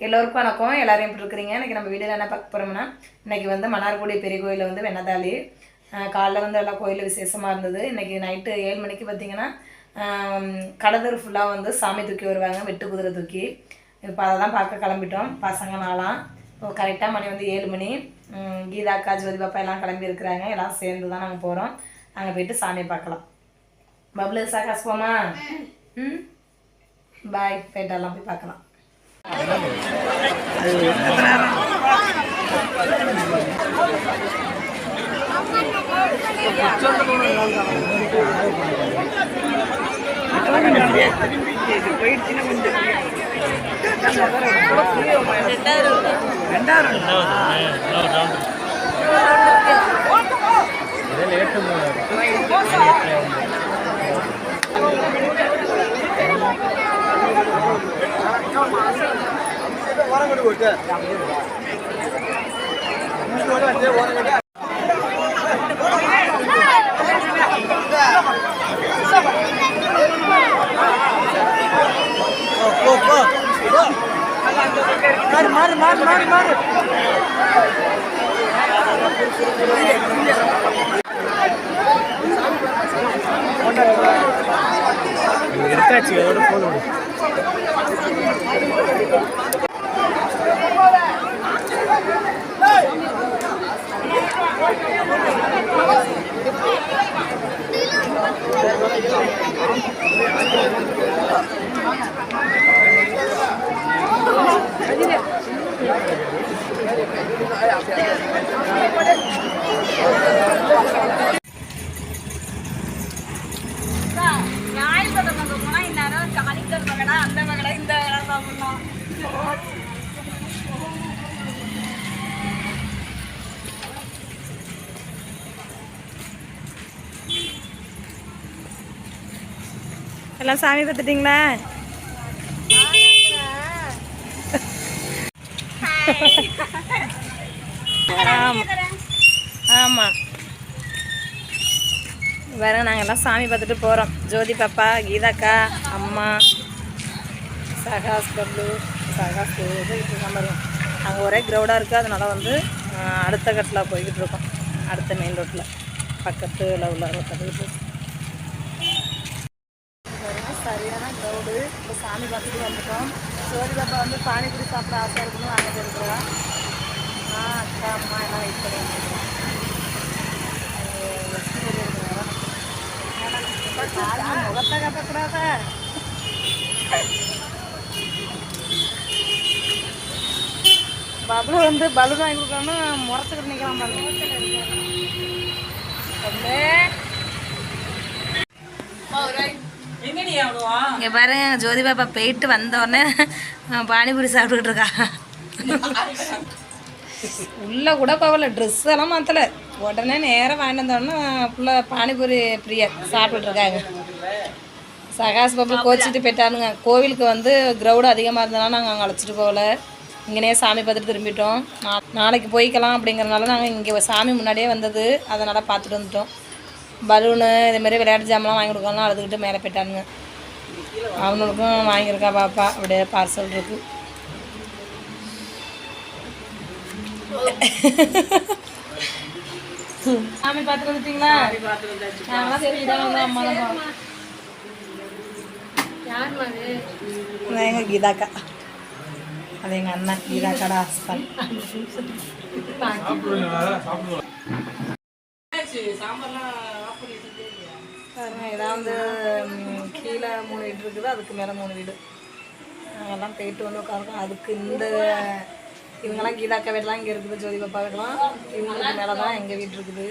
எல்லோருக்கும் வணக்கம். எல்லாரும் எப்படி இருக்கிறீங்க? இன்னைக்கு நம்ம வீடியோவில் என்ன பார்க்க போகிறோம்னா இன்னைக்கு வந்து மன்னார்குடி பெரிய கோயிலில் வந்து வெண்ணதாளி காலைல வந்து எல்லாம் கோயில் விசேஷமாக இருந்தது. இன்னைக்கு நைட்டு ஏழு மணிக்கு பார்த்தீங்கன்னா கடதூர் ஃபுல்லாக வந்து சாமி தூக்கி வருவாங்க வெட்டு குதிரை தூக்கி. இப்போ அதெல்லாம் பார்க்க கிளம்பிட்டோம். பசங்க நாளாம் இப்போ கரெக்டாக மணி வந்து ஏழு மணி. உம் கீதாக்கா ஜோதி பாப்பா எல்லாம் கிளம்பி இருக்கிறாங்க. எல்லாம் சேர்ந்து தான் நாங்கள் போகிறோம் அங்கே போயிட்டு சாமியை பார்க்கலாம். பப்ளு சாகாஸ் போமா ம்? பாய். போயிட்டு எல்லாம் போய் பார்க்கலாம். போயிடுச்சுன்னா கொஞ்சம் ரெண்டாயிரம் ரெண்டாயிரம் மாறு மாறு மாறு மாறு எடுத்தாச்சு அதோட போதும் எல்லாம் சாமி பார்த்துட்டிங்களா? ஆமாம் ஆமாம் வேற நாங்கள் எல்லாம் சாமி பார்த்துட்டு போகிறோம் ஜோதி பாப்பா கீதாக்கா அம்மா சகாஸ் பப்ளு சகாஸ் போயிட்டு அங்கே ஒரே க்ரௌடாக இருக்குது அதனால வந்து அடுத்த கட்டில் போய்கிட்டு இருக்கோம். அடுத்த மெயின் ரோட்டில் பக்கத்தில் உள்ள ரோட்டில் போயிட்டு சரியான க்ரௌடு இப்போ சாமி பார்த்துட்டு வந்துட்டோம். ஜோதி பாப்பா வந்து பானிபூரி சாப்பிட ஆசை இருக்குன்னு வாங்கிட்டு இருக்கிறா ஆ அக்கா அம்மா எல்லாம் வெயிட் பண்ணி வந்துருக்கோம் முகத்தை கட்டக்கூடாத. பபுளு வந்து பலூன் வாங்கி கொடுக்கணும்னு முறைச்சிக்கிட்டு நிற்கலாம் பாருங்க இங்கே பாருங்க ஜோதி பாப்பா போயிட்டு வந்த உடனே பானிபூரி சாப்பிட்டுக்கிட்டு இருக்கா. உள்ளே கூட போகல ட்ரெஸ் எல்லாம் மாற்றலை உடனே நேராக வாங்கிட்டு வந்தோடனே ஃபுல்லாக பானிபூரி பிரியா சாப்பிட்டுட்டு இருக்காங்க. சகாஸ் பாபு கோச்சிட்டு போயிட்டானுங்க. கோவிலுக்கு வந்து க்ரௌடு அதிகமாக இருந்தனால நாங்கள் அங்கே அழைச்சிட்டு போகல. இங்கனே சாமி பார்த்துட்டு திரும்பிட்டோம். நா- நாளைக்கு போய்க்கலாம் அப்படிங்கிறனால நாங்கள் இங்கே சாமி முன்னாடியே வந்தது. அதனால் பார்த்துட்டு வந்துட்டோம். பலூனு இதுமாரி விளையாட்டு ஜாமெல்லாம் வாங்கி கொடுக்கலாம் அழுதுகிட்டு மேலே போயிட்டானுங்க. அவனுக்கும் வாங்கியிருக்கா பாப்பா. அப்படியே பார்சல் இருக்கு. சாமி பார்த்துட்டு வந்துட்டீங்களா? கீதாக்கா. அது எங்கள் அண்ணன் கீதாக்காட ஹஸ்பண்ட் இதான் வந்து மூணு வீடு இருக்குது. அதுக்கு மேலே மூணு வீடு. நாங்கெல்லாம் போயிட்டு வந்து உட்காந்துருக்கோம் அதுக்கு இந்த இவங்கெல்லாம் கீதாக்கா வீடெல்லாம் இங்கே இருக்குது. ஜோதி பாப்பா வீடெல்லாம். இவங்களுக்கு மேலே தான் எங்கள் வீடு இருக்குது.